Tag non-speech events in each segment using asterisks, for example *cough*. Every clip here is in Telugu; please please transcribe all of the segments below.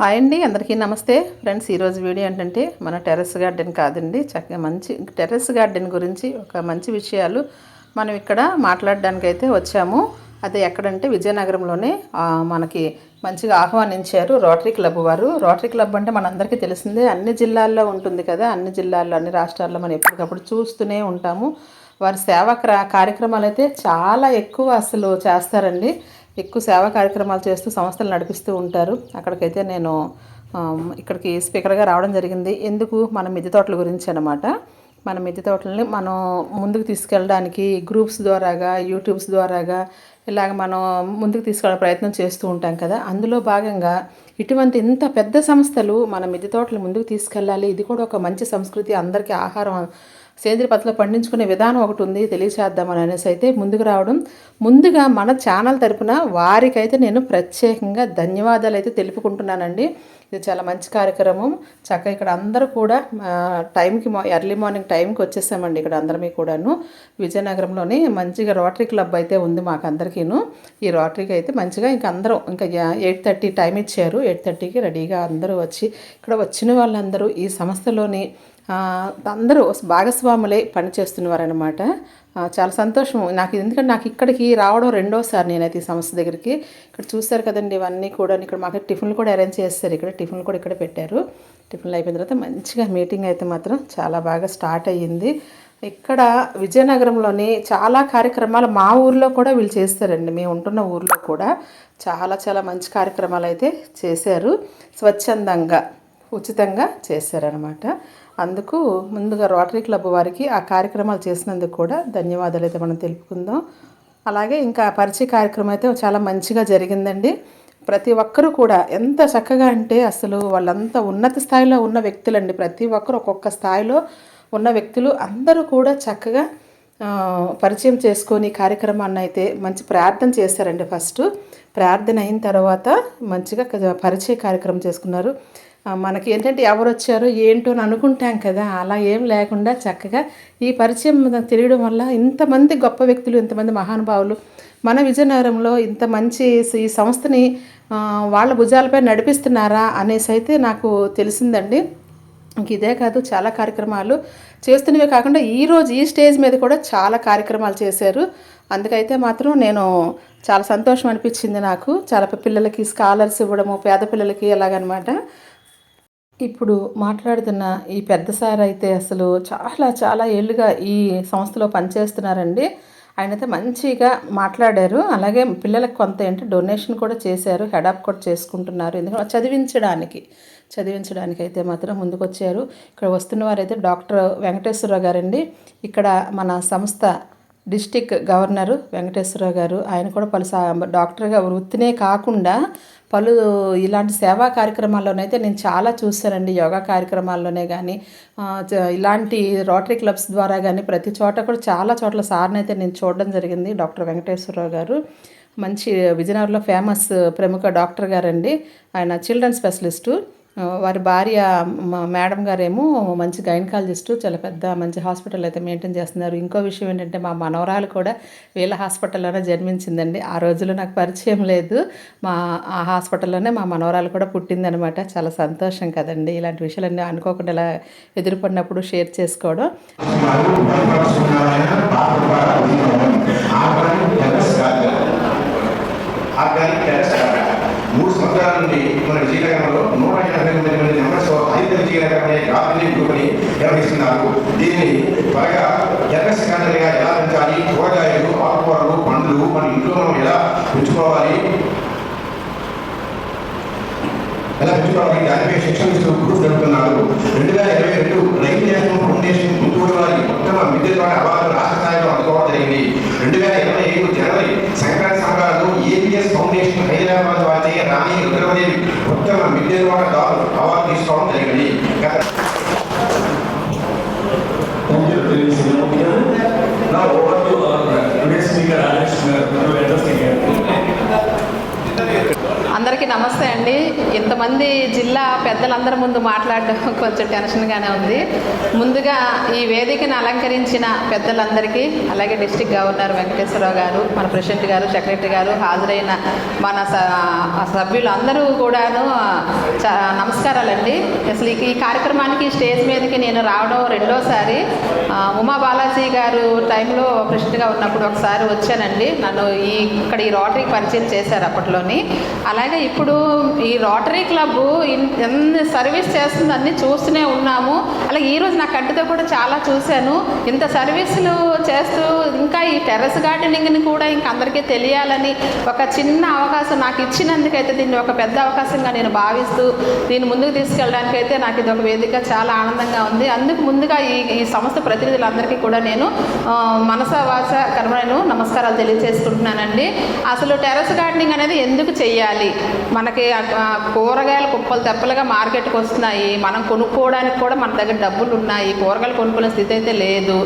హాయ్ అండి అందరికీ నమస్తే. ఫ్రెండ్స్ ఈరోజు వీడియో ఏంటంటే మన టెర్రస్ గార్డెన్ కాదండి. చక్కగా మంచి టెర్రస్ గార్డెన్ గురించి ఒక మంచి విషయాలు మనం ఇక్కడ మాట్లాడడానికి అయితే వచ్చాము. అది ఎక్కడంటే విజయనగరంలోనే మనకి మంచిగా ఆహ్వానించారు రోటరీ క్లబ్ వారు. రోటరీ క్లబ్ అంటే మనందరికీ తెలిసిందే అన్ని జిల్లాల్లో ఉంటుంది కదా. అన్ని జిల్లాల్లో అన్ని రాష్ట్రాల్లో మనం ఎప్పటికప్పుడు చూస్తూనే ఉంటాము. వారి సేవా కార్యక్రమాలు అయితే చాలా ఎక్కువ అసలు చేస్తారండి. ఎక్కువ సేవా కార్యక్రమాలు చేస్తూ సంస్థలు నడిపిస్తూ ఉంటారు. అక్కడికైతే నేను ఇక్కడికి స్పీకర్గా రావడం జరిగింది. ఎందుకు? మన మిద్దె తోటల గురించి అనమాట మన మిద్దె తోటలని మనం ముందుకు తీసుకెళ్ళడానికి గ్రూప్స్ ద్వారాగా యూట్యూబ్స్ ద్వారాగా ఇలాగ మనం ముందుకు తీసుకెళ్ళే ప్రయత్నం చేస్తూ ఉంటాం కదా. అందులో భాగంగా ఇటువంటి ఇంత పెద్ద సంస్థలు మన మిద్దె తోటలు ముందుకు తీసుకెళ్ళాలి. ఇది కూడా ఒక మంచి సంస్కృతి. అందరికీ ఆహారం సేంద్రియ పద్ధతిలో పండించుకునే విధానం ఒకటి ఉంది తెలియచేద్దామని అనేసి అయితే ముందుకు రావడం. ముందుగా మన ఛానల్ తరపున వారికైతే నేను ప్రత్యేకంగా ధన్యవాదాలు అయితే తెలుపుకుంటున్నానండి. ఇది చాలా మంచి కార్యక్రమం. చక్కగా ఇక్కడ అందరూ కూడా టైంకి మా ఎర్లీ మార్నింగ్ టైంకి వచ్చేసామండి ఇక్కడ అందరమీ కూడాను. విజయనగరంలోని మంచిగా రోటరీ క్లబ్ అయితే ఉంది మాకు అందరికీను ఈ రోటరీకి అయితే మంచిగా ఇంకా అందరూ ఇంకా ఎయిట్ థర్టీ టైం ఇచ్చారు. ఎయిట్ థర్టీకి రెడీగా అందరూ వచ్చి ఇక్కడ వచ్చిన వాళ్ళందరూ ఈ సంస్థలోని అందరూ భాగస్వాములై పనిచేస్తున్నవారనమాట చాలా సంతోషం నాకు ఎందుకంటే నాకు ఇక్కడికి రావడం రెండోసారి నేనైతే ఈ సంస్థ దగ్గరికి. ఇక్కడ చూస్తారు కదండి ఇవన్నీ కూడా ఇక్కడ మాకు టిఫిన్లు కూడా అరేంజ్ చేస్తారు ఇక్కడ టిఫిన్లు కూడా ఇక్కడ పెట్టారు. టిఫిన్లు అయిపోయిన తర్వాత మంచిగా మీటింగ్ అయితే మాత్రం చాలా బాగా స్టార్ట్ అయ్యింది. ఇక్కడ విజయనగరంలోని చాలా కార్యక్రమాలు మా ఊర్లో కూడా వీళ్ళు చేస్తారండి. మేము ఉంటున్న ఊర్లో కూడా చాలా చాలా మంచి కార్యక్రమాలు అయితే చేశారు. స్వచ్ఛందంగా ఉచితంగా చేశారనమాట అందుకు ముందుగా రోటరీ క్లబ్ వారికి ఆ కార్యక్రమాలు చేసినందుకు కూడా ధన్యవాదాలు అయితే మనం తెలుపుకుందాం. అలాగే ఇంకా పరిచయ కార్యక్రమం అయితే చాలా మంచిగా జరిగిందండి. ప్రతి ఒక్కరూ కూడా ఎంత చక్కగా అంటే అసలు వాళ్ళంతా ఉన్నత స్థాయిలో ఉన్న వ్యక్తులండి. ప్రతి ఒక్కరు ఒక్కొక్క స్థాయిలో ఉన్న వ్యక్తులు అందరూ కూడా చక్కగా పరిచయం చేసుకొని కార్యక్రమాన్ని అయితే మంచి ప్రార్థన చేశారండి ఫస్ట్. ప్రార్థన అయిన తర్వాత మంచిగా పరిచయ కార్యక్రమం చేసుకున్నారు. మనకి ఏంటంటే ఎవరు వచ్చారో ఏంటో అని అనుకుంటాం కదా. అలా ఏం లేకుండా చక్కగా ఈ పరిచయం తెలియడం వల్ల ఇంతమంది గొప్ప వ్యక్తులు ఇంతమంది మహానుభావులు మన విజయనగరంలో ఇంత మంచి ఈ సంస్థని వాళ్ళ భుజాలపై నడిపిస్తున్నారా అనేసి అయితే నాకు తెలిసిందండి. ఇంక ఇదే కాదు చాలా కార్యక్రమాలు చేస్తున్నవే కాకుండా ఈరోజు ఈ స్టేజ్ మీద కూడా చాలా కార్యక్రమాలు చేశారు. అందుకైతే మాత్రం నేను చాలా సంతోషం అనిపించింది నాకు. చాలా పిల్లలకి స్కాలర్స్ ఇవ్వడము పేద పిల్లలకి ఎలాగనమాట. ఇప్పుడు మాట్లాడుతున్న ఈ పెద్ద సార్ అయితే అసలు చాలా చాలా ఏళ్ళుగా ఈ సంస్థలో పనిచేస్తున్నారండి. ఆయన అయితే మంచిగా మాట్లాడారు. అలాగే పిల్లలకు కొంత ఏంటి డొనేషన్ కూడా చేశారు. హెడప్ కూడా చేసుకుంటున్నారు. ఎందుకంటే చదివించడానికి చదివించడానికి అయితే మాత్రం ముందుకొచ్చారు. ఇక్కడ వస్తున్న వారైతే డాక్టర్ వెంకటేశ్వరరావు గారండి. ఇక్కడ మన సంస్థ డిస్టిక్ గవర్నరు వెంకటేశ్వరరావు గారు. ఆయన కూడా పలు సా డాక్టర్గా వృత్తినే కాకుండా పలు ఇలాంటి సేవా కార్యక్రమాల్లోనైతే నేను చాలా చూస్తానండి. యోగా కార్యక్రమాల్లోనే కానీ ఇలాంటి రోటరీ క్లబ్స్ ద్వారా కానీ ప్రతి చోట కూడా చాలా చోట్ల సార్ని అయితే నేను చూడడం జరిగింది. డాక్టర్ వెంకటేశ్వరరావు గారు. మంచి విజయనగరంలో ఫేమస్ ప్రముఖ డాక్టర్ గారండి. ఆయన చిల్డ్రన్ స్పెషలిస్టు. వారి భార్య మ- మేడం గారేమో మంచి గైనకాలజిస్టు చాలా పెద్ద మంచి హాస్పిటల్ అయితే మెయింటైన్ చేస్తున్నారు. ఇంకో విషయం ఏంటంటే మా మనవరాలు కూడా వీళ్ళ హాస్పిటల్లోనే జన్మించిందండి. ఆ రోజుల్లో నాకు పరిచయం లేదు. మా ఆ హాస్పిటల్లోనే మా మనవరాలు కూడా పుట్టిందనమాట. చాలా సంతోషం కదండి. ఇలాంటి విషయాలన్నీ అనుకోకుండా ఇలా ఎదురుపడినప్పుడు షేర్ చేసుకోవడం. ఆర్గానిక్ టెరెస్ గార్డెన్ మూడు సంవత్సరాల నుండి మన విజయనగరంలో నూట ఎనభై తొమ్మిది మంది మెంబర్స్ హరిత విజయనగరం అనే గార్డెనింగ్ గ్రూప్ని నిర్వహిస్తున్నారు. దీన్ని త్వరగా టెరెస్ ఎలా పెంచాలి కూరగాయలు ఆకుకూరలు పండ్లు మన ఇంట్లో మనం ఎలా పెంచుకోవాలి ఎలా పెంచుకోవాలి దానిపై శిక్షణ ఇస్తూ గ్రూప్ జరుపుతున్నారు. రెండు వేల ఇరవై రెండు రైతు నేషనల్ ఫౌండేషన్ గుంటూరు వారి ఉత్తమ విద్యుత్ ద్వారా అవార్డు రాష్ట్ర స్థాయిలో అందుకోవడం జరిగింది. రెండు వేల ఇరవై ఐదు జనవరి సంక్రాంతి సంఘాలు ఏపీఎస్ ఫౌండేషన్ హైదరాబాద్ వారి రాణి రుద్రమదేవి ఉత్తమ విద్యుత్ ద్వారా అవార్డు తీసుకోవడం జరిగింది. అందరికీ నమస్తే అండి. ఇంతమంది జిల్లా పెద్దలందరి ముందు మాట్లాడడం కొంచెం టెన్షన్గానే ఉంది. ముందుగా ఈ వేదికను అలంకరించిన పెద్దలందరికీ అలాగే డిస్టిక్ గవర్నర్ వెంకటేశ్వరరావు గారు మన ప్రెసిడెంట్ గారు సెక్రటరీ గారు హాజరైన మన స- ఆ సభ్యులందరూ కూడాను నమస్కారాలండి. అసలు ఈ- కార్యక్రమానికి స్టేజ్ మీదకి నేను రావడం రెండోసారి. ఉమా బాలాజీ గారు టైంలో ప్రెసిడెంట్గా ఉన్నప్పుడు ఒకసారి వచ్చానండి. నన్ను ఈ ఇక్కడ ఈ రోటరీకి పరిచయం చేశారు అప్పట్లోని. అలాగే ఇప్పుడు ఈ రోటరీ క్లబ్ ఎన్ని సర్వీస్ చేస్తుంది అన్ని చూస్తూనే ఉన్నాము. అలాగే ఈరోజు నా కంటితో కూడా చాలా చూశాను. ఇంత సర్వీసులు చేస్తూ ఇంకా ఈ టెర్రస్ గార్డెనింగ్ని కూడా ఇంకా అందరికీ తెలియాలని ఒక చిన్న అవకాశం నాకు ఇచ్చినందుకైతే దీన్ని ఒక పెద్ద అవకాశంగా నేను భావిస్తూ దీన్ని ముందుకు తీసుకెళ్ళడానికి అయితే నాకు ఇది ఒక వేదిక చాలా ఆనందంగా ఉంది. అందుకు ముందుగా ఈ ఈ సంస్థ ప్రతినిధులందరికీ కూడా నేను ఆ, మనస వాచ కర్మను నమస్కారాలు తెలియజేసుకుంటున్నానండి అసలు టెర్రస్ గార్డెనింగ్ అనేది ఎందుకు చేయాలి. మనకి కూరగాయలు కుప్పలు తెప్పలుగా మార్కెట్కి వస్తున్నాయి. మనం కొనుక్కోవడానికి కూడా మన దగ్గర డబ్బులు ఉన్నాయి. కూరగాయలు కొనుక్కునే స్థితి అయితే లేదు.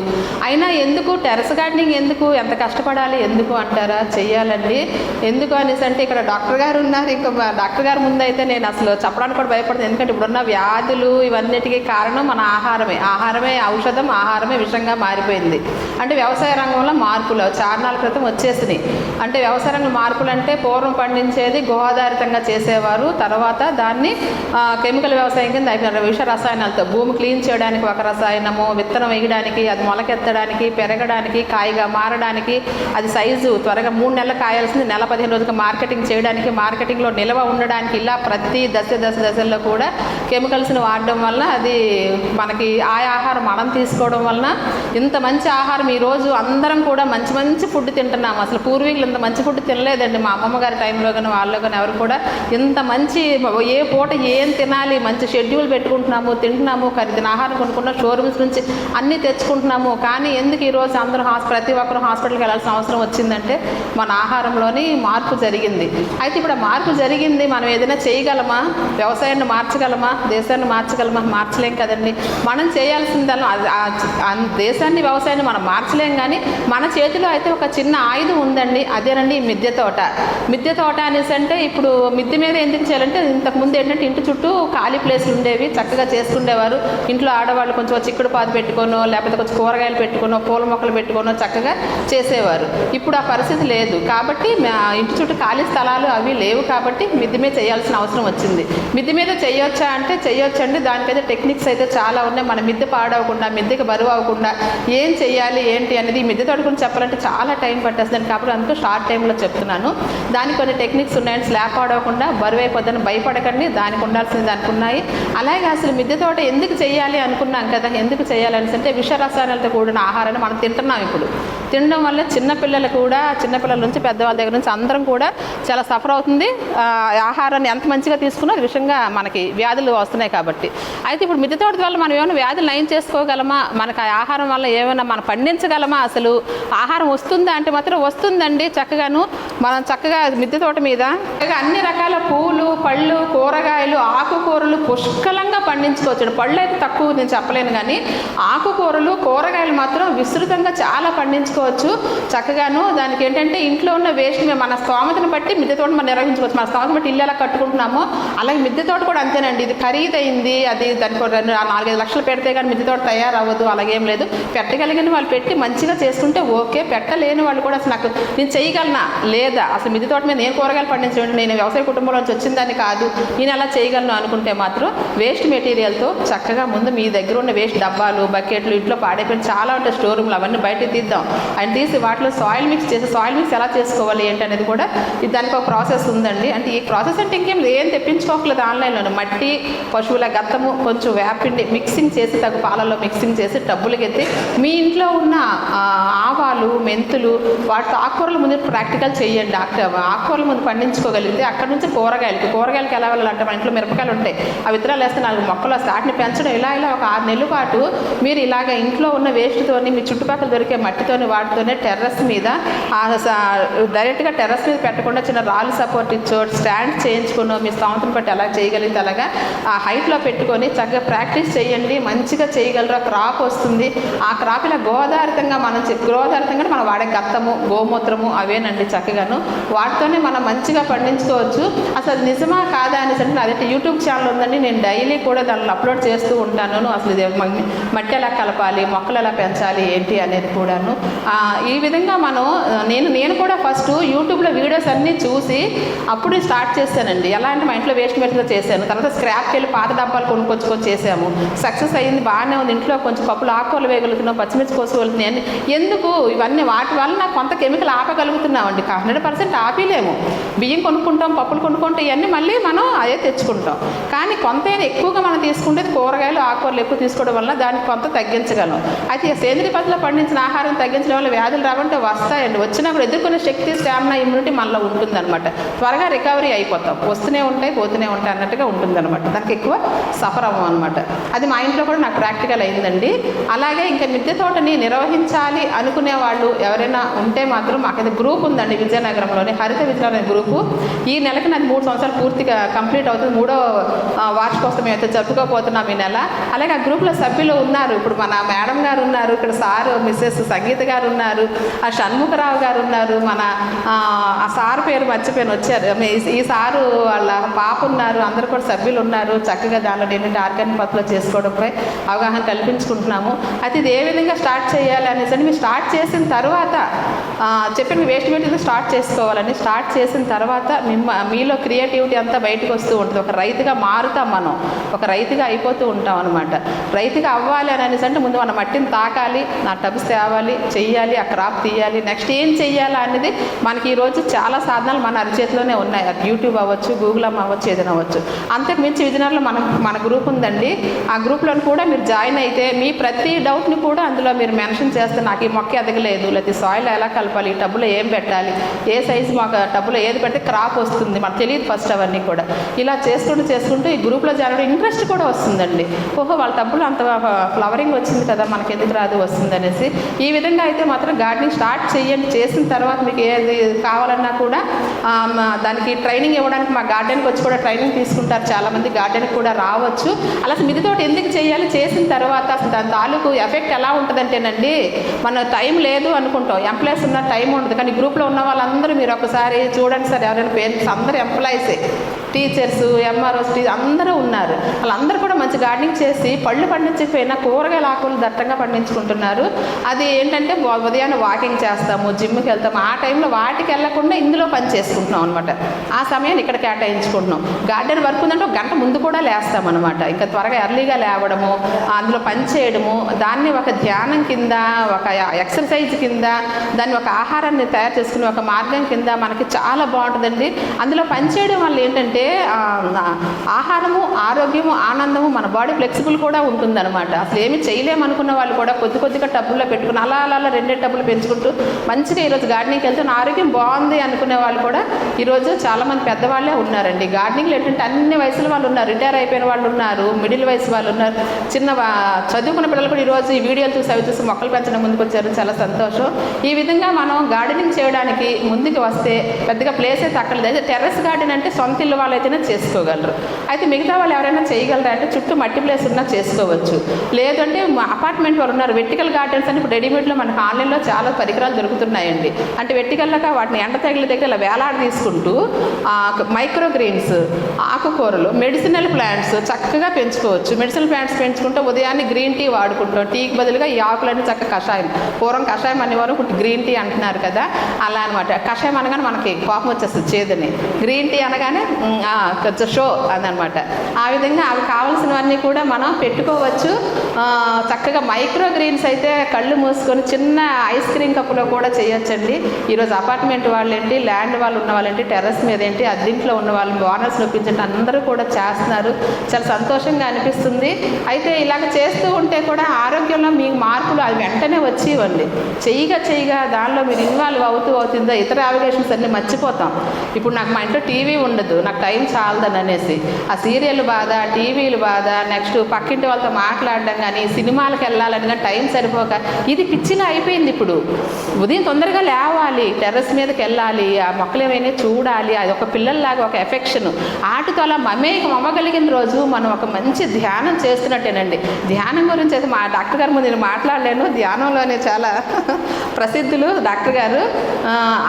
అయినా ఎందుకు టెర్రస్ గార్డెనింగ్ ఎందుకు? ఎంత కష్టపడాలి? ఎందుకు అంటారా? చెయ్యాలండి. ఎందుకు అనేసి అంటే ఇక్కడ డాక్టర్ గారు ఉన్నారు. ఇంకా డాక్టర్ గారు ముందు అయితే నేను అసలు చెప్పడానికి కూడా భయపడుతుంది ఎందుకంటే ఇప్పుడున్న వ్యాధులు ఇవన్నిటికీ కారణం మన ఆహారమే. ఆహారమే ఔషధం ఆహారమే విషంగా మారిపోయింది. అంటే వ్యవసాయ రంగంలో మార్పులు చారణాల క్రితం వచ్చేసినాయి. అంటే వ్యవసాయ రంగం మార్పులు అంటే పూర్వం పండించేది గోదారితంగా చేసేవారు. తర్వాత దాన్ని కెమికల్ వ్యవసాయం కింద అయిపోయిన విష రసాయనాలతో భూమి క్లీన్ చేయడానికి ఒక రసాయనము విత్తనం వేయడానికి అది మొలకెత్తడానికి పెరగడానికి కాయగా మారడానికి అది సైజు త్వరగా మూడు నెలలు కాయాల్సింది. నెల పదిహేను రోజులకు మార్కెటింగ్ చేయడానికి మార్కెటింగ్లో నిల్వ ఉండడానికి ఇలా ప్రతి దశ దశ దశల్లో కూడా కెమికల్స్ని వాడడం వల్ల అది మనకి ఆ ఆహారం మనం తీసుకోవడం వలన ఇంత మంచి ఆహారం ఈరోజు అందరం కూడా మంచి మంచి ఫుడ్ తింటున్నాం. అసలు పూర్వీకులు ఇంత మంచి ఫుడ్ తినలేదండి మా అమ్మమ్మ గారి టైంలో కానీ వాళ్ళలో కానీ ఎవరు కూడా ఇంత మంచి ఏ పూట ఏం తినాలి మంచి షెడ్యూల్ పెట్టుకుంటున్నాము తింటున్నాము ఖరీదైన ఆహారం కొనుక్కున్నాం షోరూమ్స్ నుంచి అన్నీ తెచ్చుకుంటున్నాము. కానీ ఎందుకు ఈరోజు అందరూ హాస్ ప్రతి ఒక్కరు హాస్పిటల్కి వెళ్ళాల్సిన అవసరం వచ్చిందంటే మన ఆహారంలోని మార్పు జరిగింది. అయితే ఇప్పుడు మార్పు జరిగింది మనం ఏదైనా చేయగలమా? వ్యవసాయాన్ని మార్చగలమా? దేశాన్ని మార్చగలమా? మార్చలేం కదండి. మనం చేయాల్సిందల్లా అది- దేశాన్ని వ్యవసాయాన్ని మనం మార్చలేం కానీ మన చేతిలో అయితే ఒక చిన్న ఆయుధం ఉందండి. అదేనండి మిద్దె తోట. మిద్దె తోట అనేసి అంటే ఇప్పుడు మిద్దె మీద ఎందుకు చేయాలంటే ఇంతకు ముందు ఏంటంటే ఇంటి చుట్టూ ఖాళీ ప్లేస్లు ఉండేవి చక్కగా చేసుకునేవారు ఇంట్లో ఆడవాళ్ళు కొంచెం చిక్కుడు పాదు పెట్టుకోనో లేకపోతే కొంచెం కూరగాయలు పెట్టుకోనో పూల మొక్కలు పెట్టుకోనో చక్కగా చేసేవారు. ఇప్పుడు ఆ పరిస్థితి లేదు. కాబట్టి ఇంటి చుట్టూ ఖాళీ స్థలాలు అవి లేవు కాబట్టి మిద్దె మీద చేయాల్సిన అవసరం వచ్చింది. మిద్దె మీద చేయొచ్చా అంటే చేయొచ్చండి. దానికైతే టెక్నిక్స్ అయితే చాలా ఉన్నాయి. మన మిద్దె పాడవకుండా మిద్దెకి బరువు అవ్వకుండా ఏం చేయాలి ఏంటి అనేది ఈ మిద్దె తోట చెప్పాలంటే చాలా టైం పట్టేస్తుంది. కాబట్టి అందుకే షార్ట్ టైంలో చెప్తున్నాను. దానికి కొన్ని టెక్నిక్స్ ఉన్నాయని స్లాప్ ఆడకుండా బరువు అయిపోద్దని భయపడకండి దానికి ఉండాల్సింది దానికి ఉన్నాయి అలాగే అసలు మిద్దె తోట ఎందుకు చేయాలి అనుకున్నాం కదా ఎందుకు చేయాలని అంటే విష రసాయనాలతో కూడిన ఆహారాన్ని మనం తింటున్నాం ఇప్పుడు. తినడం వల్ల చిన్నపిల్లలు కూడా చిన్నపిల్లల నుంచి పెద్దవాళ్ళ దగ్గర నుంచి అందరం కూడా చాలా సఫర్ అవుతుంది. ఆహారాన్ని ఎంత మంచిగా తీసుకున్నా విషయంగా మనకి వ్యాధులు వస్తున్నాయి కాబట్టి. అయితే ఇప్పుడు మిద్దె తోట వల్ల మనం ఏమైనా వ్యాధులు నయం చేసుకోగలమా? మనకు ఆ ఆహారం వల్ల ఏమైనా మనం పండించగలమా? అసలు ఆహారం వస్తుందా అంటే మాత్రం వస్తుందండి చక్కగాను. మనం చక్కగా మిద్దె తోట మీద కదా అన్ని రకాల పూలు పళ్ళు కూరగాయలు ఆకుకూరలు పుష్కలంగా పండించుకోవచ్చు. పళ్ళు అయితే తక్కువ నేను చెప్పలేను కానీ ఆకుకూరలు కూరగాయలు మాత్రం విస్తృతంగా చాలా పండించుకోవచ్చు. చక్కగాను దానికి ఏంటంటే ఇంట్లో ఉన్న వేస్ట్ మన స్తోమతను బట్టి మిద్దె తోట మనం నిర్వహించుకోవచ్చు. మన స్తోమతను బట్టి ఇల్లు ఎలా కట్టుకుంటున్నామో అలాగే మిద్దె తోట కూడా అంతేనండి. ఇది ఖరీదైంది అది దానికి రెండు నాలుగైదు లక్షలు పెడితే కానీ మిద్దె తోట తయారవ్వదు అలాగేం లేదు. పెట్టగలిగిన వాళ్ళు పెట్టి మంచిగా చేసుకుంటే ఓకే. పెట్టలేని వాళ్ళు కూడా అసలు నాకు నేను చేయగలనా? లేదా? అసలు మిద్దె తోట మీద నేను కూరగాయలు పండించడం నేను వ్యవసాయ కుటుంబంలో నుంచి వచ్చిందని కాదు నేను అలా చేయగలను అనుకుంటే మాత్రం వేస్ట్ మెటీరియల్తో చక్కగా ముందు మీ దగ్గర ఉన్న వేస్ట్ డబ్బాలు బకెట్లు ఇంట్లో పాడైపోయిన చాలా ఉంటాయి స్టోర్ రూమ్లు అవన్నీ బయటకు తీద్దాం. అండ్ తీసి వాటిలో సాయిల్ మిక్స్ చేసి సాయిల్ మిక్స్ ఎలా చేసుకోవాలి ఏంటి అనేది కూడా దానికి ఒక ప్రాసెస్ ఉందండి. అంటే ఈ ప్రాసెస్ అంటే ఇంకేం ఏం తెప్పించుకోకలేదు ఆన్లైన్లో మట్టి పశువుల గత్తము కొంచెం వేపిండి మిక్సింగ్ చేసి తగు పాలలో మిక్సింగ్ చేసి టబ్బులకి ఎత్తి మీ ఇంట్లో ఉన్న ఆవాలు మెంతులు వాటితో ఆకుకూరల ముందు ప్రాక్టికల్ చేయండి ఆకుకూరల ముందు పండించుకోగలిగితే అక్కడ నుంచి కూరగాయలకి కూరగాయలకి ఎలా వెళ్ళాలంటే మా ఇంట్లో మిరపకాయలు ఉంటాయి. ఆ విత్తనాలు వేస్తే నాలుగు మొక్కలు వస్తాయి. వాటిని పెంచడం ఇలా ఇలా ఒక ఆరు నెలల పాటు మీరు ఇలాగ ఇంట్లో ఉన్న వేస్ట్తోని మీ చుట్టుపక్కల దొరికే మట్టితోని వాటితోనే టెర్రస్ మీద డైరెక్ట్గా టెర్రస్ మీద పెట్టకుండా చిన్న రాళ్ళు సపోర్ట్ ఇచ్చో స్టాండ్ చేయించుకుని మీ స్థామతను బట్టి ఎలా చేయగలిగితే అలాగా ఆ హైట్లో పెట్టుకొని చక్కగా ప్రాక్టీస్ చేయండి. మంచిగా చేయగలరు? ఆ క్రాప్ వస్తుంది. ఆ క్రాప్ ఇలా గోదారితంగా మనం చెప్ గోదారితంగా మనం వాడే గత్తము గోమూత్రము అవేనండి చక్కగాను. వాటితోనే మనం మంచి మంచిగా పండించుకోవచ్చు. అసలు నిజమా కాదా అనేసి అంటే అదే యూట్యూబ్ ఛానల్ ఉందండి. నేను డైలీ కూడా దానిలో అప్లోడ్ చేస్తూ ఉంటాను. అసలు ఇది మట్టి ఎలా కలపాలి మొక్కలు ఎలా పెంచాలి ఏంటి అనేది కూడాను. ఈ విధంగా మనం నేను నేను కూడా ఫస్ట్ యూట్యూబ్లో వీడియోస్ అన్నీ చూసి అప్పుడు స్టార్ట్ చేశానండి. ఎలా అంటే మా ఇంట్లో వేస్ట్ మెటీరియల్ చేశాను. తర్వాత స్క్రాప్కి వెళ్ళి పాత డబ్బాలు కొనుక్కొచ్చుకొని చేసాము సక్సెస్ అయ్యింది బాగానే ఉంది. ఇంట్లో కొంచెం పప్పులు ఆకుకూరలు వేయగలుగుతున్నాం పచ్చిమిర్చి కోసుకోగలుగుతున్నాయి అని. ఎందుకు? ఇవన్నీ వాటి వల్ల నాకు కొంత కెమికల్ ఆపగలుగుతున్నామండి. హండ్రెడ్ పర్సెంట్ ఆపలేము బియ్యం కొనుక్కుంటాం పప్పులు కొనుక్కుంటే ఇవన్నీ మళ్ళీ మనం అదే తెచ్చుకుంటాం. కానీ కొంతైనా ఎక్కువగా మనం తీసుకుంటే కూరగాయలు ఆకుకూరలు ఎక్కువ తీసుకోవడం వల్ల దానికి కొంత తగ్గించగలం. అయితే సేంద్రియ పద్ధతిలో పండించిన ఆహారం తగ్గించడం వల్ల వ్యాధులు రావంటే వస్తాయండి. వచ్చినప్పుడు ఎదుర్కొనే శక్తి స్టామినా ఇమ్యూనిటీ మనలో ఉంటుందన్నమాట. త్వరగా రికవరీ అయిపోతాం. వస్తూనే ఉంటాయి పోతూనే ఉంటాయి అన్నట్టుగా ఉంటుందన్నమాట. దానికి ఎక్కువ సఫర్ అవ్వం అనమాట అది మా ఇంట్లో కూడా నాకు ప్రాక్టికల్ అయిందండి. అలాగే ఇంకా మిద్దె తోటని నిర్వహించాలి అనుకునే వాళ్ళు ఎవరైనా ఉంటే మాత్రం మాకైతే గ్రూప్ ఉందండి విజయనగరంలోని హరిత విజయనగరం గ్రూప్ గ్రూపు ఈ నెలకి నాకు మూడు సంవత్సరాలు పూర్తిగా కంప్లీట్ అవుతుంది. మూడో ఆ, వార్షికోత్సవం అయితే జరుపుకోపోతున్నాం ఈ నెల. అలాగే ఆ గ్రూప్లో సభ్యులు ఉన్నారు. ఇప్పుడు మన మేడం గారు ఉన్నారు ఇక్కడ సార్ మిస్సెస్ సంగీత గారు ఉన్నారు ఆ షణ్ముఖరావు గారు ఉన్నారు మన ఆ, సార్ పేరు మర్చిపోయిన వచ్చారు. ఈ- సారు వాళ్ళ పాప ఉన్నారు అందరు కూడా సభ్యులు ఉన్నారు. చక్కగా దానిలో ఏంటంటే ఆర్గానిక్ పద్ధతిలో చేసుకోవడంపై అవగాహన కల్పించుకుంటున్నాము. అయితే ఇది ఏ విధంగా స్టార్ట్ చేయాలి అనేసి మీరు స్టార్ట్ చేసిన తర్వాత చెప్పిన వేస్ట్ మెటీరియల్ స్టార్ట్ చేసుకోవాలని. స్టార్ట్ చేసిన తర్వాత తర్వాత మిమ్మ మీలో క్రియేటివిటీ అంతా బయటకు వస్తూ ఉంటుంది. ఒక రైతుగా మారుతాం మనం. ఒక రైతుగా అయిపోతూ ఉంటాం అనమాట రైతుగా అవ్వాలి అని అనేసి అంటే ముందు మన మట్టిని తాకాలి నా టబ్స్ తేవాలి చెయ్యాలి ఆ క్రాప్ తీయాలి నెక్స్ట్ ఏం చెయ్యాలా అనేది మనకి ఈరోజు చాలా సాధనాలు మన అరిచేతిలోనే ఉన్నాయి. అది యూట్యూబ్ అవ్వచ్చు గూగుల్ అమ్మ అవ్వచ్చు ఏదైనా అవ్వచ్చు. అంతకు మించి విజయనగరంలో మన మన గ్రూప్ ఉందండి. ఆ గ్రూప్లో కూడా మీరు జాయిన్ అయితే మీ ప్రతి డౌట్ని కూడా అందులో మీరు మెన్షన్ చేస్తే నాకు ఈ మొక్క ఎదగలేదు. లేకపోతే సాయిల్ ఎలా కలపాలి? ఈ టబ్బులో ఏం పెట్టాలి? ఏ సైజు మాకు టబ్బులో ఏది పెట్టాలి? పెడితే క్రాప్ వస్తుంది. మనకు తెలియదు ఫస్ట్ అవన్నీ కూడా. ఇలా చేసుకుంటూ చేసుకుంటూ ఈ గ్రూప్లో జరగడం ఇంట్రెస్ట్ కూడా వస్తుందండి. ఓహో వాళ్ళ టబ్బులో అంత ఫ్లవరింగ్ వచ్చింది కదా మనకి ఎందుకు రాదు వస్తుంది అనేసి ఈ విధంగా అయితే మాత్రం గార్డెనింగ్ స్టార్ట్ చేయండి. చేసిన తర్వాత మీకు ఏది కావాలన్నా కూడా దానికి ట్రైనింగ్ ఇవ్వడానికి మా గార్డెన్కి వచ్చి కూడా ట్రైనింగ్ తీసుకుంటారు. చాలామంది గార్డెన్కి కూడా రావచ్చు. అలా అసలు ఎందుకు చేయాలి? చేసిన తర్వాత అసలు దాని తాలూకు ఎఫెక్ట్ ఎలా ఉంటుందంటేనండి మన టైం లేదు అనుకుంటాం. ఎంప్లాయీస్ ఉన్న టైం ఉండదు. కానీ గ్రూప్లో ఉన్న వాళ్ళందరూ మీరు ఒకసారి చూడండి సార్ ఎవరైనా పేరెంట్స్ అందరు ఎంప్లాయీసే. టీచర్స్ ఎంఆర్ఓస్ అందరూ ఉన్నారు. వాళ్ళందరూ కూడా మంచి గార్డెనింగ్ చేసి పళ్ళు పండించకపోయినా కూరగాయల ఆకులు దట్టంగా పండించుకుంటున్నారు. అది ఏంటంటే ఉదయాన్నే వాకింగ్ చేస్తాము జిమ్కి వెళ్తాము. ఆ టైంలో వాటికి వెళ్ళకుండా ఇందులో పని చేసుకుంటున్నాం అనమాట ఆ సమయాన్ని ఇక్కడ కేటాయించుకుంటున్నాం. గార్డెన్ వర్క్ ఉందంటే ఒక గంట ముందు కూడా లేస్తాం అనమాట ఇంకా త్వరగా ఎర్లీగా లేవడము అందులో పని చేయడము దాన్ని ఒక ధ్యానం కింద ఒక ఎక్సర్సైజ్ కింద దాన్ని ఒక ఆహారాన్ని తయారు చేసుకునే ఒక మార్గం కింద మనకి చాలా బాగుంటుందండి. అందులో పనిచేయడం వల్ల ఏంటంటే అంటే ఆహారము ఆరోగ్యము ఆనందము మన బాడీ ఫ్లెక్సిబుల్ కూడా ఉంటుందన్నమాట. అసలు ఏమి చేయలేమనుకున్న వాళ్ళు కూడా కొద్ది కొద్దిగా టబ్బుల్లో పెట్టుకుని అలా అలా అలా రెండే టబ్బులు పెంచుకుంటూ మంచిగా ఈరోజు గార్డెనింగ్కి వెళ్తే నా ఆరోగ్యం బాగుంది అనుకునే వాళ్ళు కూడా ఈరోజు చాలామంది పెద్దవాళ్ళే ఉన్నారండి. గార్డెనింగ్లో ఏంటంటే అన్ని వయసుల వాళ్ళు ఉన్నారు. రిటైర్ అయిపోయిన వాళ్ళు ఉన్నారు మిడిల్ వయసు వాళ్ళు ఉన్నారు. చిన్న చదువుకున్న పిల్లలు కూడా ఈరోజు ఈ వీడియోలు చూసి అవి చూసి మొక్కలు పెంచడం ముందుకు వచ్చారు చాలా సంతోషం. ఈ విధంగా మనం గార్డెనింగ్ చేయడానికి ముందుకు వస్తే పెద్దగా ప్లేస్ అయితే అక్కర్లేదు. అయితే టెర్రస్ గార్డెన్ అంటే సొంత ఇల్లు వాళ్ళైతేనే చేసుకోగలరు. అయితే మిగతా వాళ్ళు ఎవరైనా చేయగలరా అంటే చుట్టూ మట్టి ప్లేస్ ఉన్నా చేసుకోవచ్చు. లేదంటే అపార్ట్మెంట్ వాళ్ళు ఉన్నారు వెర్టికల్ గార్డెన్స్ అని ఇప్పుడు రెడీమేడ్లో మనకు ఆన్లైన్లో చాలా పరికరాలు దొరుకుతున్నాయండి. అంటే వెర్టికల్గా వాటిని ఎండ తగిలి దగ్గర ఇలా వేలాడ తీసుకుంటూ మైక్రో గ్రీన్స్ ఆకుకూరలు మెడిసినల్ ప్లాంట్స్ చక్కగా పెంచుకోవచ్చు. మెడిసినల్ ప్లాంట్స్ పెంచుకుంటే ఉదయాన్నే గ్రీన్ టీ వాడుకుంటాం. టీకి బదులుగా ఈ ఆకులన్నీ చక్కగా కషాయం. పూర్వం కషాయం అనేవారు ఇప్పుడు గ్రీన్ టీ అంటున్నారు కదా అలా అనమాట కషాయం అనగానే మనకి కోపం వచ్చేస్తుంది చేదని. గ్రీన్ టీ అనగానే కొంచెం షో అదనమాట ఆ విధంగా అవి కావాల్సినవన్నీ కూడా మనం పెట్టుకోవచ్చు. చక్కగా మైక్రో గ్రీన్స్ అయితే కళ్ళు మూసుకొని చిన్న ఐస్ క్రీమ్ కప్పులో కూడా చేయొచ్చండి. ఈరోజు అపార్ట్మెంట్ వాళ్ళేంటి ల్యాండ్ వాళ్ళు ఉన్న వాళ్ళేంటి టెర్రస్ మీద ఏంటి అద్దీంట్లో ఉన్న వాళ్ళు ఓనర్స్ నొప్పించండి అందరూ కూడా చేస్తున్నారు. చాలా సంతోషంగా అనిపిస్తుంది. అయితే ఇలాగ చేస్తూ ఉంటే కూడా ఆరోగ్యంలో మీ మార్పులు అవి వెంటనే వచ్చేవండి. చెయ్యిగా చెయ్యిగా దానిలో మీరు ఇన్వాల్వ్ అవుతూ అవుతుందో ఇతర అవగేషన్స్ అన్ని మర్చిపోతాం. ఇప్పుడు నాకు మా ఇంట్లో టీవీ ఉండదు. నాకు టైం చాలదని అనేసి ఆ సీరియల్ బాధ టీవీలు బాధ నెక్స్ట్ పక్కింటి వాళ్ళతో మాట్లాడడం కానీ సినిమాలకు వెళ్ళాలని కానీ టైం సరిపోక. ఇది పిచ్చిన అయిపోయింది ఇప్పుడు. ఉదయం తొందరగా లేవాలి టెర్రస్ మీదకి వెళ్ళాలి ఆ మొక్కలు ఏమైనా చూడాలి అది ఒక పిల్లల్లాగా ఒక ఎఫెక్షన్. ఆటతో అలా మమేకం అవ్వగలిగిన రోజు మనం ఒక మంచి ధ్యానం చేస్తున్నట్టేనండి. ధ్యానం గురించి అయితే మా డాక్టర్ గారు ముందు నేను మాట్లాడలేను. ధ్యానంలోనే చాలా *laughs* ప్రసిద్ధులు డాక్టర్ గారు.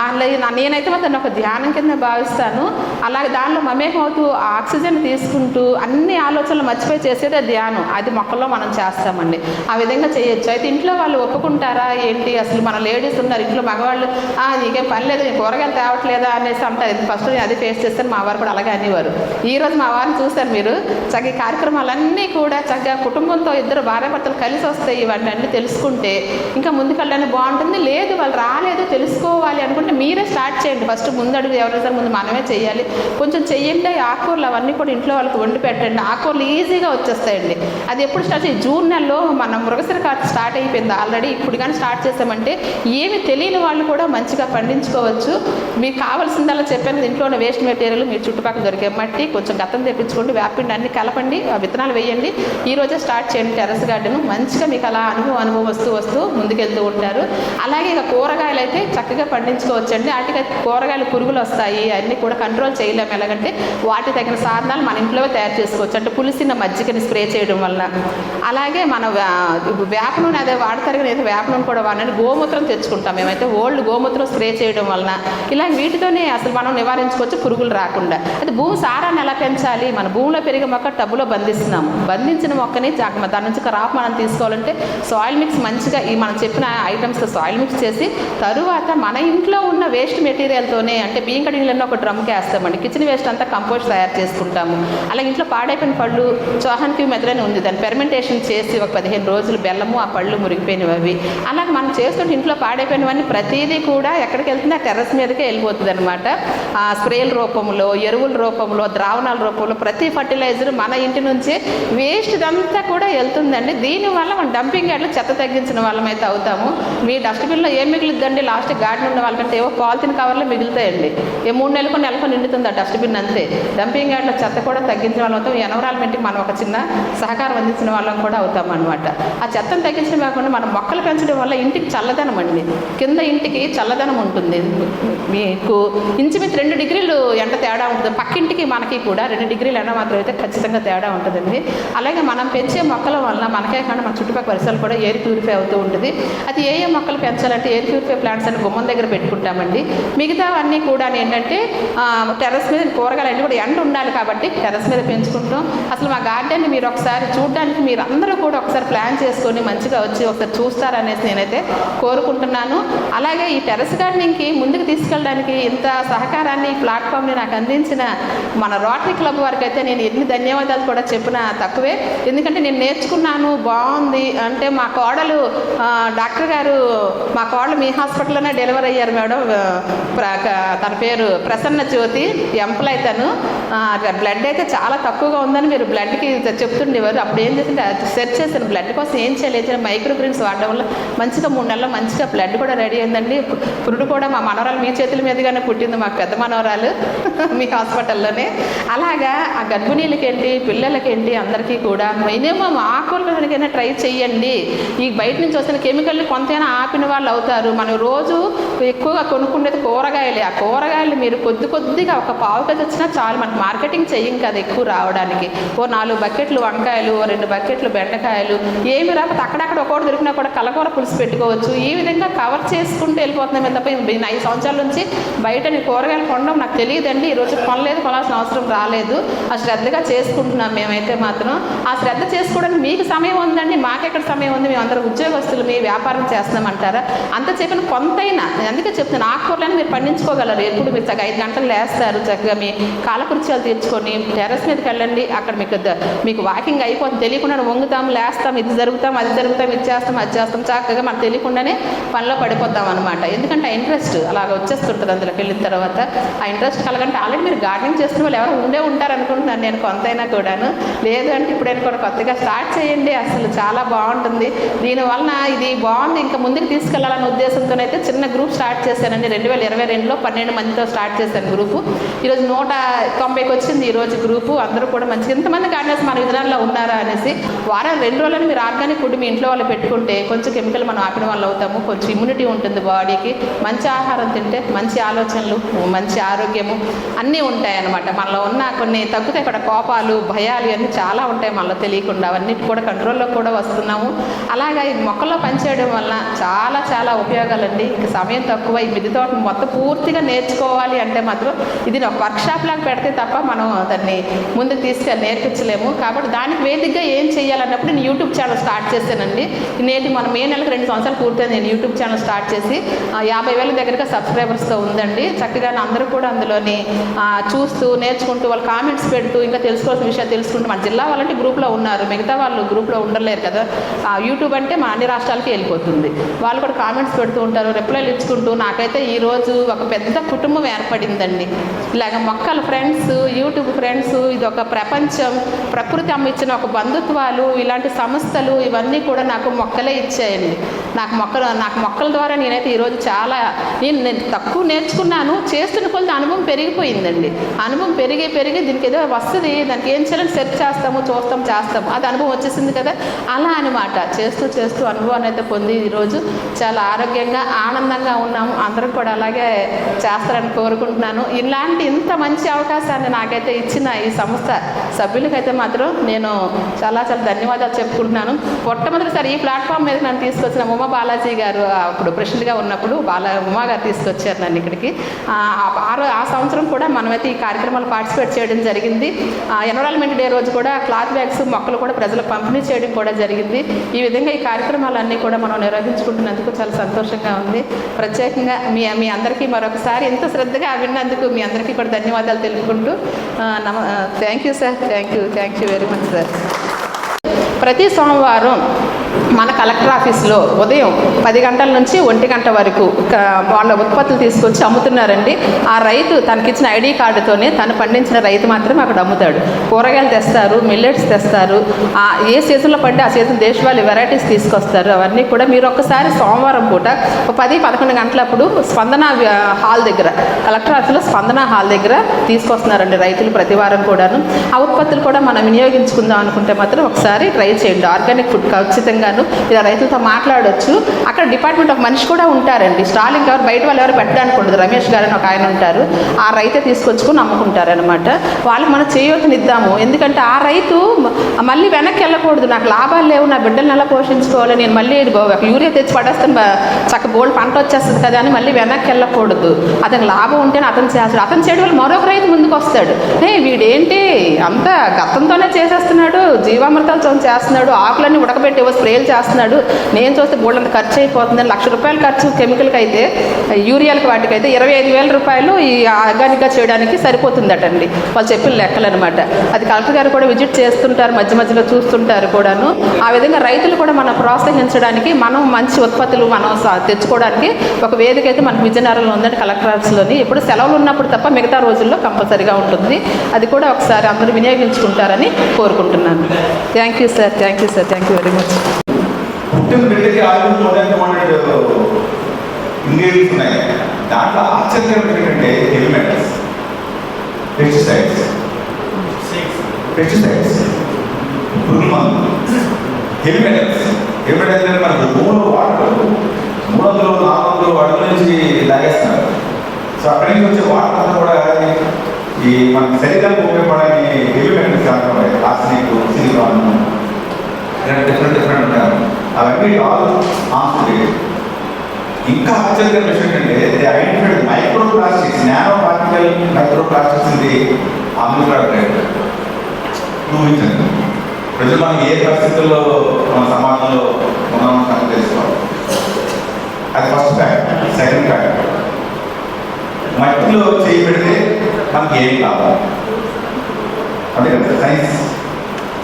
అలా నేనైతే మాత్రం ఒక ధ్యానం కింద భావిస్తాను. అలాగే దానిలో మమేకమవుతూ ఆ ఆక్సిజన్ తీసుకుంటూ అన్ని ఆలోచనలు మర్చిపోయి చేసేదే ధ్యానం. అది మొక్కల్లో మనం చేస్తామండి. ఆ విధంగా చేయొచ్చు. అయితే ఇంట్లో వాళ్ళు ఒప్పుకుంటారా? ఏంటి? అసలు మన లేడీస్ ఉన్నారు ఇంట్లో మగవాళ్ళు "ఆ, నీకేం పని లేదు నేను కూరగాయలు తేవట్లేదా? అనేసి అంటారు. ఇది ఫస్ట్ అది ఫేస్ చేస్తాను. మా వారు కూడా అలాగే అనేవారు. ఈ రోజు మా వారిని చూస్తారు మీరు. చక్కగా ఈ కార్యక్రమాలన్నీ కూడా చక్కగా కుటుంబంతో ఇద్దరు భార్యాభర్తలు కలిసి వస్తాయి ఇవన్నీ అన్నీ తెలుసుకుంటే ఇంకా ముందుకెళ్ళడానికి బాగుంటుంది. లేదు వాళ్ళు రాలేదు తెలుసుకోవాలి అనుకుంటే మీరే స్టార్ట్ చేయండి. ఫస్ట్ ముందడుగు ఎవరైతే ముందు మనమే చేయాలి. కొంచెం చెయ్యండి ఈ ఆకుకూరలు అవన్నీ కూడా ఇంట్లో వాళ్ళకి వండి పెట్టండి. ఆకుకూరలు ఈజీగా వచ్చేస్తాయండి. అది ఎప్పుడు స్టార్ట్ చేయి జూన్ నెలలో మన మృగశిర కార్డు స్టార్ట్ అయిపోయింది ఆల్రెడీ. ఇప్పుడు కానీ స్టార్ట్ చేసామంటే ఏమి తెలియని వాళ్ళు కూడా మంచిగా పండించుకోవచ్చు. మీకు కావాల్సిందల్లా చెప్పాను కదా, ఇంట్లో ఉన్న వేస్ట్ మెటీరియల్ మీరు చుట్టుపక్కల దొరికే మట్టి కొంచెం గతం తెప్పించుకోండి వ్యాపిండి అన్ని కలపండి ఆ విత్తనాలు వేయండి. ఈ రోజే స్టార్ట్ చేయండి టెర్రస్ గార్డెన్. మంచిగా మీకు అలా అనుభవం అనుభవం వస్తూ వస్తూ ముందుకెళ్తూ ఉంటారు. అలాగే ఇక కూరగాయలు అయితే చక్కగా పండించుకోవచ్చండి. వాటికి కూరగాయలు పురుగులు వస్తాయి అన్నీ కూడా కంట్రోల్ చేయలేము ఎలాగంటే వాటి తగిన సాధనాలు మన ఇంట్లో తయారు చేసుకోవచ్చు. అంటే పులిసిన మజ్జిగని స్ప్రే చేయడం వలన. అలాగే మన వేప నూనె అదే వాడతారు కానీ అయితే వేప నూనె కూడా వాడని గోమూత్రం తెచ్చుకుంటాం మేమైతే. ఓల్డ్ గోమూత్రం స్ప్రే చేయడం వలన. ఇలా వీటితోనే అసలు మనం నివారించుకోవచ్చు పురుగులు రాకుండా. అయితే భూమి సారాన్ని ఎలా పెంచాలి? మన భూమిలో పెరిగే మొక్క టబ్బులో బంధిస్తున్నాము. బంధించిన మొక్కని జాగ్రత్త దాని నుంచి క్రాప్ మనం తీసుకోవాలంటే సాయిల్ మిక్స్ మంచిగా ఈ మనం చెప్పిన ఐటమ్స్ సాయిల్ మిక్స్ చేసి తరువాత మన ఇంట్లో ఉన్న వేస్ట్ మెటీరియల్తోనే అంటే బియ్యం కడిగిన ఒక డ్రమ్కి వేస్తామండి. కిచెన్ వేస్ట్ అంతా కంపోస్ట్ తయారు చేసుకుంటాము. అలాగే ఇంట్లో పాడైపోయిన పళ్ళు చోహానికి మెదలని ఉంది. దాన్ని పెర్మెంటేషన్ చేసి ఒక పదిహేను రోజులు బెల్లము ఆ పళ్ళు మురిగిపోయినవి అవి. అలాగే మనం చేస్తుంటే ఇంట్లో పాడైపోయినవన్నీ ప్రతిదీ కూడా ఎక్కడికి వెళ్తుందో టెర్రస్ మీదకే వెళ్ళిపోతుంది అనమాట స్ప్రేల రూపంలో ఎరువుల రూపంలో ద్రావణాల రూపంలో ప్రతి ఫర్టిలైజర్ మన ఇంటి నుంచి వేస్ట్ అంతా కూడా వెళ్తుందండి. దీనివల్ల మనం డంపింగ్ యార్డ్లో చెత్త తగ్గించిన వాళ్ళం అయితే అవుతాము. మీ డస్ట్బిన్లో ఏం మిగులుద్దండి? లాస్ట్ గార్డెన్ ఉన్న వాళ్ళకంటే ఏవో పాలిథిన్ కవర్లు మిగులుతాయండి. ఏ మూడు నెలలకు నెలకు నిండుతుంది ఆ డస్ట్బిన్ అంతే. డంపింగ్ యార్డ్లో చెత్త కూడా తగ్గించిన వాళ్ళం అవుతాం ఎన్వరాల్మెంట్కి మనం ఒక చిన్న సహకారం అందించిన వాళ్ళం కూడా అవుతాం అనమాట ఆ చెత్తను తగ్గించడం కాకుండా మనం మొక్కలు పెంచడం వల్ల ఇంటికి చల్లదనం అండి. కింద ఇంటికి చల్లదనం ఉంటుంది. మీకు ఇంచుమించు రెండు డిగ్రీలు ఎండ తేడా ఉంటుంది. పక్కింటికి మనకి కూడా రెండు డిగ్రీలు ఎండ మాత్రం అయితే ఖచ్చితంగా తేడా ఉంటుందండి. అలాగే మనం పెంచే మొక్కల వల్ల మనకే కాకుండా మన చుట్టుపక్కల పరిసరాలు కూడా ఎయిర్ ప్యూరిఫై అవుతూ ఉంటుంది. అది ఏ ఏ మొక్కలు పెంచాలంటే ఎయిర్ ప్యూరిఫై ప్లాంట్స్ అని గుమ్మం దగ్గర పెట్టుకుంటామండి. మిగతావన్నీ కూడా ఏంటంటే టెర్రస్ మీద కూరగాయలు కూడా ఎండ ఉండాలి కాబట్టి టెర్రస్ మీద పెంచుకుంటాం అసలు మా గార్డెన్ని మీరు ఒకసారి చూడడానికి మీరు అందరూ కూడా ఒకసారి ప్లాన్ చేసుకొని మంచిగా వచ్చి ఒకసారి చూస్తారనేసి నేనైతే కోరుకుంటున్నాను. అలాగే ఈ టెరస్ గార్డెనింగ్కి ముందుకు తీసుకెళ్ళడానికి ఇంత సహకారాన్ని ఈ ప్లాట్ఫామ్ని నాకు అందించిన మన రోటరీ క్లబ్ వారికి అయితే నేను ఎన్ని ధన్యవాదాలు కూడా చెప్పినా తక్కువే. ఎందుకంటే నేను నేర్చుకున్నాను బాగుంది. అంటే మా కోడలు డాక్టర్ గారు మా కోడలు మీ హాస్పిటల్లోనే డెలివరీ అయ్యారు మేడం. ప్ర- తన పేరు ప్రసన్న జ్యోతి ఎంప్లాయ్ అతను బ్లడ్ అయితే చాలా తక్కువగా ఉందని మీరు బ్లడ్కి చెప్తుండేవారు. అప్పుడు ఏం చేసింటే సెర్చ్ చేశాను. బ్లడ్ కోసం ఏం చేయలేదు. మైక్రో గ్రీన్స్ వాడడం వల్ల మంచిగా మూడు నెలల్లో మంచిగా బ్లడ్ కూడా రెడీ అయిందండి. పురుడు కూడా మా మనవరాలు మీ చేతుల మీదుగానే పుట్టింది మాకు పెద్ద మనవరాలు *laughs* మీ హాస్పిటల్లోనే. అలాగా ఆ గర్భిణీలకేంటి పిల్లలకేంటి అందరికీ కూడా మినిమం ఆకులకైనా ట్రై చేయండి ఈ బయట నుంచి వస్తున్న కెమికల్ కొంతైనా ఆపిన వాళ్ళు అవుతారు. మనం రోజు ఎక్కువగా కొనుక్కునేది కూరగాయలే. ఆ కూరగాయలు మీరు కొద్ది కొద్దిగా ఒక పావు వచ్చినా చాలు మనకు మార్కెటింగ్ చెయ్యం కదా ఎక్కువ రావడానికి. ఓ నాలుగు బకెట్లు వంకాయలు ఓ రెండు బకెట్లు బెండకాయలు ఏమి రాకపోతే అక్కడక్కడ ఒకటి దొరికినా కూడా కలకూర పులుసు పెట్టుకోవచ్చు. ఈ విధంగా కవర్ చేసుకుంటూ వెళ్ళిపోతున్నాం తప్ప నేను ఐదు సంవత్సరాల నుంచి బయట నేను కూరగాయలు కొనడం నాకు తెలియదండి. ఈరోజు కొనలేదు కొనాల్సిన అవసరం రాలేదు. ఆ శ్రద్ధగా చేసుకుంటున్నాం మేమైతే మాత్రం. ఆ శ్రద్ధ చేసుకోవడానికి మీకు సమయం ఉందండి మాకెక్కడ సమయం ఉంది? మేము అందరూ ఉద్యోగస్తులు మీ వ్యాపారం చేస్తామంటారా అంత చెప్పిన కొంతైనా అందుకే చెప్తున్నాను ఆకుకూరలను మీరు పండించుకోగలరు. ఎప్పుడు మీరు చక్కగా ఐదు గంటలు లేస్తారు చక్కగా మీ కాలకృత్యాలు తీర్చుకొని టెర్రస్ మీదకి వెళ్ళండి. అక్కడ మీకు మీకు వాకింగ్ అయిపోతుంది. తెలియకుండా వంగుతాం లేస్తాం ఇది జరుగుతాం అది జరుగుతాం ఇది చేస్తాం అది చేస్తాం. చక్కగా మనకు తెలియకుండానే పనిలో పడిపోతాం అనమాట ఎందుకంటే ఆ ఇంట్రెస్ట్ అలాగ వచ్చేస్తుంటుంది అందులోకి వెళ్ళిన తర్వాత. ఆ ఇంట్రెస్ట్ కలగంటే ఆల్రెడీ మీరు గార్డెనింగ్ చేస్తున్న వాళ్ళు ఎవరు ఉండే ఉంటారు అనుకుంటున్నాను నేను కొంతైనా కూడాను. లేదు అంటే ఇప్పుడైనా కూడా కొత్తగా స్టార్ట్ చేయండి. అసలు చాలా బాగుంటుంది. దీనివలన ఇది బాగుంది. ఇంకా ముందుకు తీసుకెళ్ళాలనే ఉద్దేశంతో అయితే చిన్న గ్రూప్ స్టార్ట్ చేశానండి. రెండు వేల ఇరవై రెండులో పన్నెండు మందితో స్టార్ట్ చేశాను గ్రూపు. ఈరోజు నూట తొంభైకి వచ్చింది ఈరోజు గ్రూపు. అందరూ కూడా మంచి ఎంతమంది గార్డెన్స్ మన విధానంలో ఉన్నారా? అనేసి వారం రెండు రోజులు మీరు ఆర్గానిక్ ఫుడ్ మీ ఇంట్లో వాళ్ళు పెట్టుకుంటే కొంచెం కెమికల్ మనం ఆపిన వాళ్ళు అవుతాము. కొంచెం ఇమ్యూనిటీ ఉంటుంది బాడీకి మంచి ఆహారం తింటే మంచి ఆలోచనలు మంచి ఆరోగ్యము అన్నీ ఉంటాయి అన్నమాట మనలో ఉన్న కొన్ని తగ్గుతాయి ఇక్కడ కోపాలు భయాలు ఇవన్నీ చాలా ఉంటాయి మనలో తెలియకుండా. అవన్నీ కూడా కంట్రోల్లో కూడా వస్తున్నాము. అలాగా ఈ మొక్కల్లో పనిచేయడం వల్ల చాలా చాలా ఉపయోగాలండి. ఇంక సమయం తక్కువ. ఈ మిద్దె తోట మొత్తం పూర్తిగా నేర్చుకోవాలి అంటే మాత్రం ఇది ఒక వర్క్షాప్ షాప్ లాగా పెడితే తప్ప మనం దాన్ని ముందుకు తీసుకెళ్ళి నేర్పించలేము. కాబట్టి దానికి వేదికగా ఏం చేయాలన్నప్పుడు నేను యూట్యూబ్ ఛానల్ స్టార్ట్ చేశానండి. నేటి మన మే నెలకు రెండు సంవత్సరాలు పూర్తయింది నేను యూట్యూబ్ ఛానల్ స్టార్ట్ చేసి. యాభై వేల దగ్గరగా సబ్స్క్రైబర్స్తో ఉందండి. చక్కగా అందరూ కూడా అందులోని చూస్తూ నేర్చుకుంటూ వాళ్ళు కామెంట్స్ పెడుతూ ఇంకా తెలుసుకోవాల్సిన విషయాలు తెలుసుకుంటూ మన జిల్లా వాళ్ళంటే గ్రూప్లో ఉన్నారు. మిగతా వాళ్ళు గ్రూప్లో ఉండలేరు కదా. యూట్యూబ్ అంటే మా అన్ని రాష్ట్రాలకి వెళ్ళిపోతుంది. వాళ్ళు కూడా కామెంట్స్ పెడుతూ ఉంటారు రిప్లైలు ఇచ్చుకుంటూ. నాకైతే ఈ రోజు ఒక పెద్ద కుటుంబం ఏర్పడిందండి. ఇలాగ మొక్కల ఫ్రెండ్స్ యూట్యూబ్ ఫ్రెండ్స్ ఇది ఒక ప్రపంచం. ప్రకృతి అమ్మ ఇచ్చిన ఒక బంధుత్వాలు ఇలాంటి సంస్థలు ఇవన్నీ కూడా నాకు మొక్కలే ఇచ్చాయండి. నాకు మొక్కలు నాకు మొక్కల ద్వారా నేనైతే ఈరోజు చాలా నేను నేను తక్కువ నేర్చుకున్నాను చేస్తున్న కొద్ది అనుభవం పెరిగిపోయిందండి. అనుభవం పెరిగి పెరిగి దీనికి ఏదో వస్తుంది దానికి ఏం చేయాలని సెర్చ్ చేస్తాము చూస్తాం చేస్తాము. అది అనుభవం వచ్చేసింది కదా. అలా అనమాట చేస్తూ చేస్తూ అనుభవాన్ని అయితే పొంది ఈరోజు చాలా ఆరోగ్యంగా ఆనందంగా ఉన్నాము. అందరం కూడా అలాగే చేస్తారని కోరుకుంటున్నాను. ఇలాంటి ఇంత మంచి అవకాశాన్ని నాకైతే ఇచ్చిన ఈ సంస్థ సభ్యులకైతే మాత్రం నేను చాలా చాలా ధన్యవాదాలు చెప్పుకుంటున్నాను. మొట్టమొదటిసారి ఈ ప్లాట్ఫామ్ మీద నన్ను తీసుకొచ్చిన ఉమా బాలాజీ గారు అప్పుడు ప్రెసిడెంట్గా ఉన్నప్పుడు బాలా ఉమా గారు తీసుకొచ్చారు నన్ను ఇక్కడికి. ఆ ఆ సంవత్సరం కూడా మనమైతే ఈ కార్యక్రమాలు పార్టిసిపేట్ చేయడం జరిగింది. ఎన్విరాన్మెంట్ డే రోజు కూడా క్లాత్ బ్యాగ్స్ మొక్కలు కూడా ప్రజలకు పంపిణీ చేయడం కూడా జరిగింది. ఈ విధంగా ఈ కార్యక్రమాలన్నీ కూడా మనం నిర్వహించుకుంటున్నందుకు చాలా సంతోషంగా ఉంది. ప్రత్యేకంగా మీ మీ అందరికీ మరొకసారి ఎంత శ్రద్ధగా విన్నందుకు మీ అందరికీ కూడా ధన్యవాదాలు తెలుపుకుంటూ నమ thank you sir thank you thank you very much sir. ప్రతి సోమవారం మన కలెక్టర్ ఆఫీస్లో ఉదయం పది గంటల నుంచి ఒంటి గంట వరకు వాళ్ళ ఉత్పత్తులు తీసుకొచ్చి అమ్ముతున్నారండి. ఆ రైతు తనకిచ్చిన ఐడి కార్డుతోనే తను పండించిన రైతు మాత్రమే అక్కడ అమ్ముతాడు. కూరగాయలు తెస్తారు మిల్లెట్స్ తెస్తారు. ఆ ఏ సీజన్లో పడితే ఆ సీజన్ దేశవాళీ వెరైటీస్ తీసుకొస్తారు. అవన్నీ కూడా మీరు ఒక్కసారి సోమవారం పూట ఒక పది పదకొండు గంటలప్పుడు స్పందన హాల్ దగ్గర కలెక్టర్ ఆఫీస్లో స్పందన హాల్ దగ్గర తీసుకొస్తున్నారండి రైతులు ప్రతి వారం కూడాను. ఆ ఉత్పత్తులు కూడా మనం వినియోగించుకుందాం అనుకుంటే మాత్రం ఒకసారి ట్రై చేయండి. ఆర్గానిక్ ఫుడ్ ఖచ్చితంగాను ఇలా రైతులతో మాట్లాడొచ్చు. అక్కడ డిపార్ట్మెంట్ ఒక మనిషి కూడా ఉంటారండి. స్టాలింగ్ ఎవరు బయట వాళ్ళు ఎవరు పెట్టడానికి ఉండదు. రమేష్ గారు అని ఒక ఆయన ఉంటారు. ఆ రైతే తీసుకొచ్చుకొని అమ్ముకుంటారనమాట వాళ్ళకి మనం చేయూతనిద్దాము ఎందుకంటే ఆ రైతు మళ్ళీ వెనక్కి వెళ్ళకూడదు. నాకు లాభాలు లేవు. నా బిడ్డలను ఎలా పోషించుకోవాలి? నేను మళ్ళీ ఒక యూరియా తెచ్చి పడేస్తాను. చక్క బోల్డ్ పంట వచ్చేస్తుంది కదా అని మళ్ళీ వెనక్కి వెళ్ళకూడదు. అతనికి లాభం ఉంటేనే అతను చేస్తాడు. అతను చేయడం వల్ల మరొక రైతు ముందుకు వస్తాడు. ఏ వీడేంటి? అంత గతంతోనే చేసేస్తున్నాడు. జీవామృతాలతో చేస్తున్నాడు. ఆకులన్నీ ఉడకబెట్టి స్ప్రేలు చేస్తున్నాడు. నేను చూస్తే బోల్డంత ఖర్చు అయిపోతుంది లక్ష రూపాయలు ఖర్చు కెమికల్కి అయితే యూరియాలకి వాటికైతే ఇరవై ఐదు వేల రూపాయలు ఈ ఆర్గానిక్గా చేయడానికి సరిపోతుందటండి. వాళ్ళు చెప్పిన లెక్కలు అనమాట అది కలెక్టర్ గారు కూడా విజిట్ చేస్తుంటారు మధ్య మధ్యలో చూస్తుంటారు కూడాను. ఆ విధంగా రైతులు కూడా మనం ప్రోత్సహించడానికి మనం మంచి ఉత్పత్తులు మనం తెచ్చుకోవడానికి ఒక వేదిక అయితే మనకు విజయనగరంలో ఉందండి కలెక్టర్ ఆఫీస్లోని. ఇప్పుడు సెలవులు ఉన్నప్పుడు తప్ప మిగతా రోజుల్లో కంపల్సరీగా ఉంటుంది. అది కూడా ఒకసారి అందరూ వినియోగించుకుంటారని కోరుకుంటున్నాను. Thank you sir thank you sir thank you very much. పుట్టిన బిడ్డకి ఆయుధం చూడడానికి దాన్ ఇంగ్రీడియంట్స్ ఉన్నాయి. దాంట్లో ఆశ్చర్యం ఏంటంటే హెవీ మెటల్స్ పెస్టిసైడ్స్. పెస్టిసైడ్స్ పురుగు మందు హెవీ మెటల్స్ హెవీ మెటల్స్ అంటే మనకు మూడు వాటర్ మూడు వందలు నాలుగు వందలు అడుగుల నుంచి లాగేస్తున్నారు. సో అక్కడి నుంచి వచ్చే వాటర్ అంతా కూడా ఈ మన శరీరానికి ఉపయోగపడని హెవీ మెటల్స్ కాకుండా ఆర్సనిక్ సిలికాన్ ఇలాంటి డిఫరెంట్ డిఫరెంట్ ఉంటారు అవన్నీ ఆల్ ఆన్సర్ ఇంకా ఆశ్చర్యకర విషయం ఏంటంటే the identified micro plastics nano particle micro plastics ఇది ఆమ్లకార్బోనేట్ ఊహించండి. ప్రజలు మనం ఏ పరిస్థితుల్లో మన సమాజంలో మనం సంగతి తెలుసుకోవాలి. అది ఫస్ట్ ఫ్యాక్ట్ సెకండ్ ఫ్యాక్ట్ మట్టిలో చేయబడితే మనకి ఏం కావాలి అదే కదా సైన్స్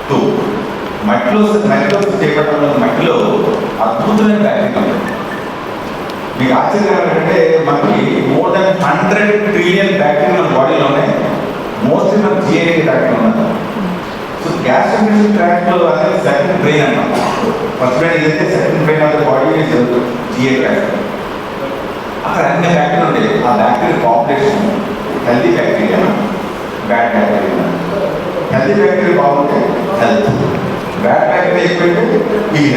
టూ మట్టిలో మట్టిలో చేపట్టడం మట్టిలో అద్భుతమైన బ్యాక్టీరియా మీకు ఆశ్చర్యం ఏంటంటే మనకి more than hundred trillion bacteria మన బాడీలో ఉన్నాయి మోస్ట్లీ మన జిఐ బ్యాక్టీరియా ఉన్నాయి సో గ్యాస్ట్రిక్ ట్రాక్ట్ అనేది సెకండ్ బ్రెయిన్ అన్నమాట. ఫస్ట్ బ్రెయిన్ ఏదైతే second brain of the body is GI tract అక్కడ అన్ని బ్యాక్టీరియా ఉంటాయి. ఆ bacteria population healthy bacteria bad bacteria healthy bacteria బాగుంటే హెల్త్ బ్యాడ్ బ్యాక్టీరియా ఎక్కువైతే ఈ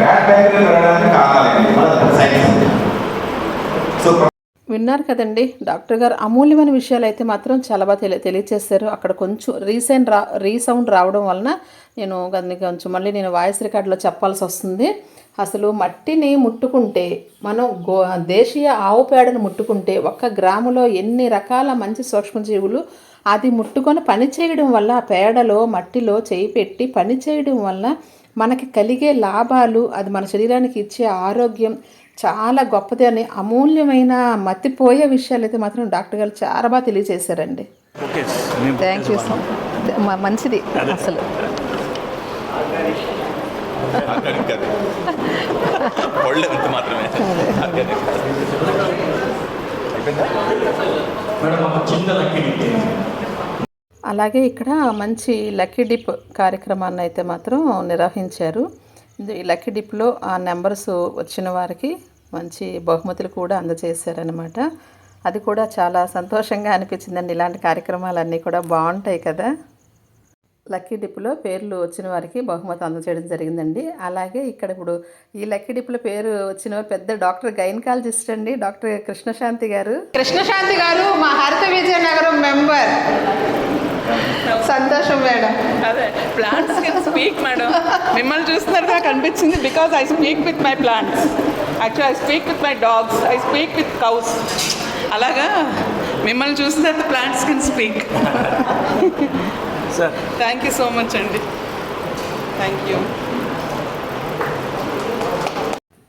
బ్యాడ్ బ్యాక్టీరియా పెరగడానికి కారణాలు మన సైన్స్ సో విన్నారు కదండి డాక్టర్ గారు అమూల్యమైన విషయాలు అయితే మాత్రం చాలా బాగా తెలియ తెలియచేశారు. అక్కడ కొంచెం రీసెంట్ రా రీసౌండ్ రావడం వలన నేను దాన్ని కొంచెం మళ్ళీ నేను వాయిస్ రికార్డులో చెప్పాల్సి వస్తుంది. అసలు మట్టిని ముట్టుకుంటే మనం గో దేశీయ ఆవు పేడను ముట్టుకుంటే ఒక్క గ్రాములో ఎన్ని రకాల మంచి సూక్ష్మజీవులు అది ముట్టుకొని పని చేయడం వల్ల ఆ పేడలో మట్టిలో చేయి పెట్టి పని చేయడం వల్ల మనకి కలిగే లాభాలు అది మన శరీరానికి ఇచ్చే ఆరోగ్యం చాలా గొప్పది అని అమూల్యమైన మతిపోయే విషయాలు అయితే మాత్రం డాక్టర్ గారు చాలా బాగా తెలియజేశారండి. ఓకే. థ్యాంక్ యూ సో మంచిది అసలు. *laughs* మాత్రమే. అలాగే ఇక్కడ మంచి లక్కీ డిప్ కార్యక్రమాన్ని అయితే మాత్రం నిర్వహించారు. ఈ లక్కీ డిప్లో ఆ నెంబర్స్ వచ్చిన వారికి మంచి బహుమతులు కూడా అందజేశారనమాట అది కూడా చాలా సంతోషంగా అనిపించిందండి. ఇలాంటి కార్యక్రమాలన్నీ కూడా బాగుంటాయి కదా. లక్కీ డిప్లో పేర్లు వచ్చిన వారికి బహుమతి అందజేయడం జరిగిందండి. అలాగే ఇక్కడ ఇప్పుడు ఈ లక్కీ డిప్లో పేరు వచ్చిన పెద్ద డాక్టర్ గైనకాలజిస్ట్ అండి డాక్టర్ కృష్ణశాంతి గారు. కృష్ణశాంతి గారు మా హరిత విజయనగరం మెంబర్. సంతోషం మేడం. అదే ప్లాంట్స్ కెన్ స్పీక్ మేడం. మిమ్మల్ని చూస్తున్నారు నాకు అనిపించింది because I speak with my plants actual I speak with my dogs I speak with cows అలాగా మిమ్మల్ని చూసిన తర్వాత plants can speak sir thank you so much అండి థ్యాంక్ యూ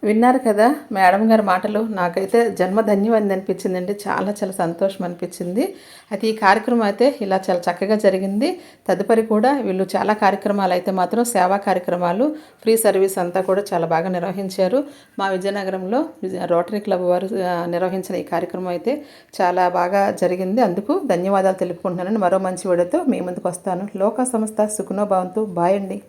విన్నారు కదా మేడం గారి మాటలు. నాకైతే జన్మ ధన్యవాదం అనిపించిందండి. చాలా చాలా సంతోషం అనిపించింది. అయితే ఈ కార్యక్రమం అయితే ఇలా చాలా చక్కగా జరిగింది. తదుపరి కూడా వీళ్ళు చాలా కార్యక్రమాలు అయితే మాత్రం సేవా కార్యక్రమాలు ఫ్రీ సర్వీస్ అంతా కూడా చాలా బాగా నిర్వహించారు. మా విజయనగరంలో విజయ- రోటరీ క్లబ్ వారు నిర్వహించిన ఈ కార్యక్రమం అయితే చాలా బాగా జరిగింది. అందుకు ధన్యవాదాలు తెలుపుకుంటున్నానని మరో మంచి వీడియోతో మీ ముందుకు వస్తాను. లోక సంస్థ సుఖనో భావంతో. బాయ్ అండి.